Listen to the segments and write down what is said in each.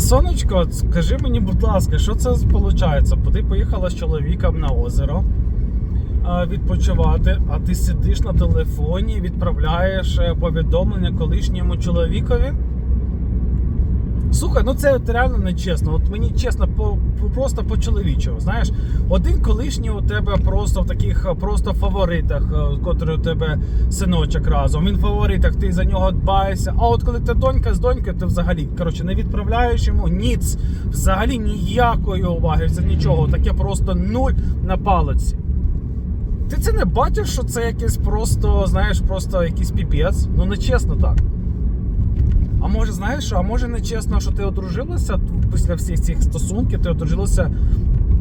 Красонечко, от скажи мені, будь ласка, що це виходить? Ти поїхала з чоловіком на озеро відпочивати, а ти сидиш на телефоні відправляєш е, повідомлення колишньому чоловікові? Слухай, ну це от реально не чесно. От мені чесно, по, по- просто по-чоловічому. Знаєш, один колишній у тебе просто в таких е, просто фаворитах, е, котрий у тебе синочок разом. Він в фаворитах, ти за нього дбаєшся. А от коли ти донька з донькою, ти взагалі коротше не відправляєш йому ніц, взагалі ніякої уваги, за нічого. Таке просто нуль на палиці. Ти це не бачиш, що це якийсь просто, знаєш, просто якийсь піпець? Ну не чесно так. А може, знаєш, а може не чесно, що ти одружилася після всіх цих стосунків, ти одружилася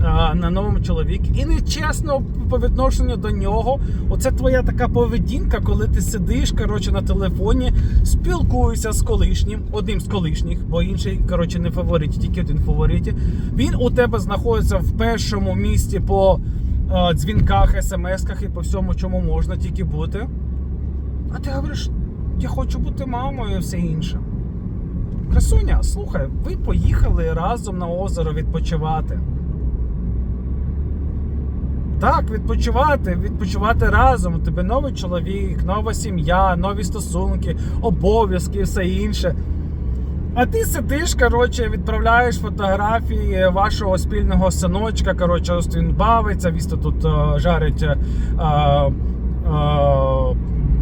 а, на новому чоловіку. І не чесно по відношенню до нього. Оце твоя така поведінка, коли ти сидиш коротше, на телефоні, спілкуєшся з колишнім, одним з колишніх, бо інший коротше, не фаворит, тільки один фаворит. Він у тебе знаходиться в першому місці по а, дзвінках, смс-ках і по всьому, чому можна тільки бути. А ти говориш, я хочу бути мамою і все інше. Красуня, слухай, ви поїхали разом на озеро відпочивати. Так, відпочивати, відпочивати разом. У тебе новий чоловік, нова сім'я, нові стосунки, обов'язки все інше. А ти сидиш, коротше, відправляєш фотографії вашого спільного синочка. Коротше, ось він бавиться, вісто тут е, жарить е, е,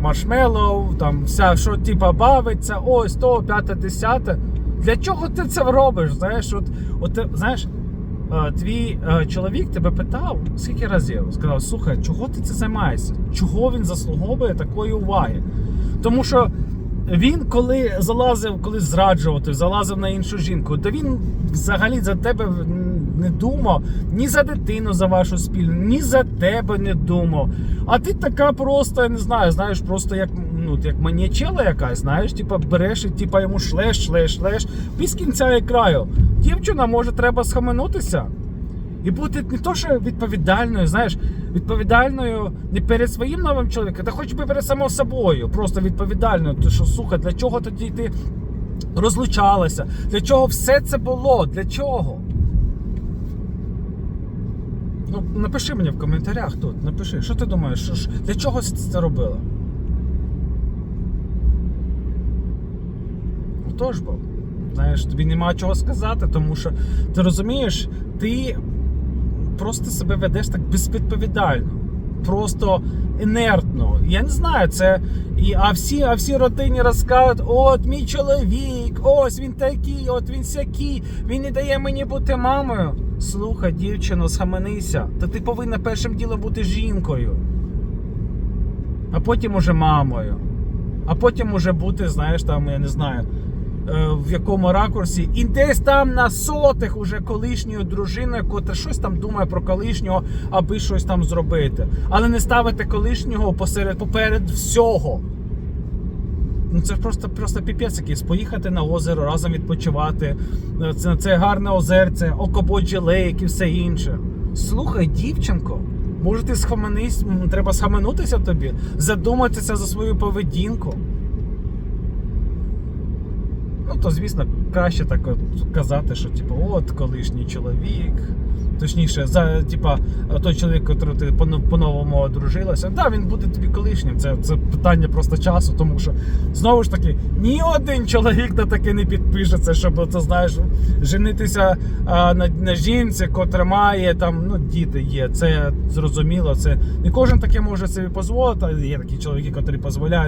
маршмеллоу, там вся, що типа бавиться, ось то, п'яте, десяте. Для чого ти це робиш? Знаєш, от, от знаєш, е, твій е, чоловік тебе питав скільки разів? Сказав, слухай, чого ти це займаєшся? Чого він заслуговує такої уваги? Тому що він, коли залазив, коли зраджувати, залазив на іншу жінку, то він взагалі за тебе не думав ні за дитину, за вашу спільну, ні за тебе не думав. А ти така просто, я не знаю, знаєш, просто як ну, як маніячела якась, знаєш, типа береш і типа йому шлеш, шлеш, шлеш, без кінця і краю. Дівчина, може, треба схаменутися. І бути не то, що відповідальною, знаєш, відповідальною не перед своїм новим чоловіком, та хоч би перед самим собою, просто відповідальною. Ти що, слухай, для чого тоді ти розлучалася? Для чого все це було? Для чого? Ну, напиши мені в коментарях тут, напиши, що ти думаєш, що, для чого це робила? Тож бо, знаєш, тобі нема чого сказати, тому що ти розумієш, ти просто себе ведеш так безвідповідально, просто інертно. Я не знаю, це. І, а всі, а всі родині розкажуть, от мій чоловік, ось він такий, от він сякий, він не дає мені бути мамою. Слухай, дівчино, схаменися. Та ти повинна першим ділом бути жінкою. А потім уже мамою. А потім уже бути, знаєш, там, я не знаю, е, в якому ракурсі, і десь там на сотих уже колишньою дружиною, котра щось там думає про колишнього, аби щось там зробити. Але не ставити колишнього посеред поперед всього. Ну це ж просто просто піпець якийсь. Поїхати на озеро, разом відпочивати. Е, Це, це гарне озерце, окободжі лейк і все інше. Слухай, дівчинко, може ти схаменись, треба схаменутися тобі, задуматися за свою поведінку. Ну, то, звісно, краще так от казати, що типу, от колишній чоловік. Точніше, за типа той чоловік, котрий ти по- по-новому одружилася, да, він буде тобі колишнім. Це, це питання просто часу, тому що знову ж таки ні один чоловік на таке не підпишеться, щоб ти знаєш, женитися а, на, на жінці, котра має там, ну, діти є. Це зрозуміло. Це не кожен таке може собі дозволити. Є такі чоловіки, котрі дозволяють.